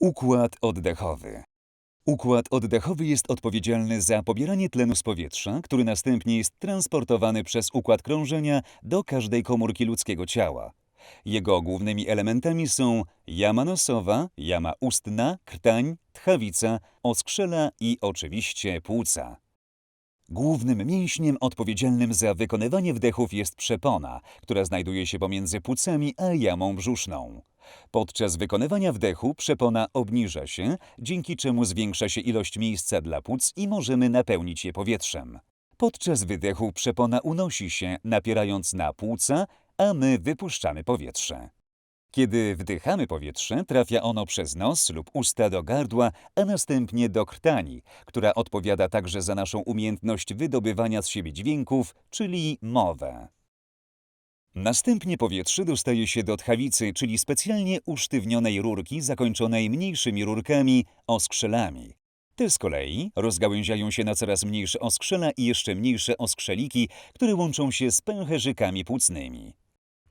Układ oddechowy. Układ oddechowy jest odpowiedzialny za pobieranie tlenu z powietrza, który następnie jest transportowany przez układ krążenia do każdej komórki ludzkiego ciała. Jego głównymi elementami są jama nosowa, jama ustna, krtań, tchawica, oskrzela i oczywiście płuca. Głównym mięśniem odpowiedzialnym za wykonywanie wdechów jest przepona, która znajduje się pomiędzy płucami a jamą brzuszną. Podczas wykonywania wdechu przepona obniża się, dzięki czemu zwiększa się ilość miejsca dla płuc i możemy napełnić je powietrzem. Podczas wydechu przepona unosi się, napierając na płuca, a my wypuszczamy powietrze. Kiedy wdychamy powietrze, trafia ono przez nos lub usta do gardła, a następnie do krtani, która odpowiada także za naszą umiejętność wydobywania z siebie dźwięków, czyli mowę. Następnie powietrze dostaje się do tchawicy, czyli specjalnie usztywnionej rurki zakończonej mniejszymi rurkami, oskrzelami. Te z kolei rozgałęziają się na coraz mniejsze oskrzela i jeszcze mniejsze oskrzeliki, które łączą się z pęcherzykami płucnymi.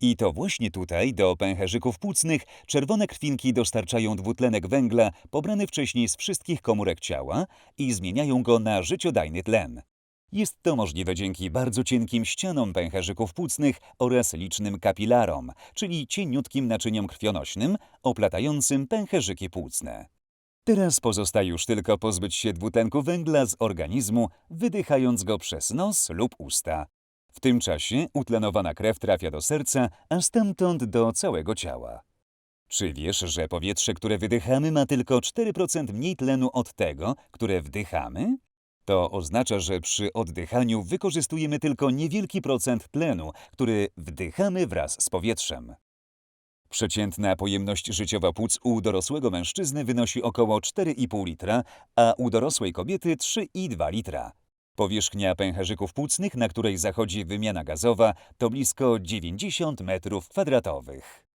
I to właśnie tutaj, do pęcherzyków płucnych, czerwone krwinki dostarczają dwutlenek węgla pobrany wcześniej z wszystkich komórek ciała i zmieniają go na życiodajny tlen. Jest to możliwe dzięki bardzo cienkim ścianom pęcherzyków płucnych oraz licznym kapilarom, czyli cieniutkim naczyniom krwionośnym oplatającym pęcherzyki płucne. Teraz pozostaje już tylko pozbyć się dwutlenku węgla z organizmu, wydychając go przez nos lub usta. W tym czasie utlenowana krew trafia do serca, a stamtąd do całego ciała. Czy wiesz, że powietrze, które wydychamy, ma tylko 4% mniej tlenu od tego, które wdychamy? To oznacza, że przy oddychaniu wykorzystujemy tylko niewielki procent tlenu, który wdychamy wraz z powietrzem. Przeciętna pojemność życiowa płuc u dorosłego mężczyzny wynosi około 4,5 litra, a u dorosłej kobiety 3,2 litra. Powierzchnia pęcherzyków płucnych, na której zachodzi wymiana gazowa, to blisko 90 metrów kwadratowych.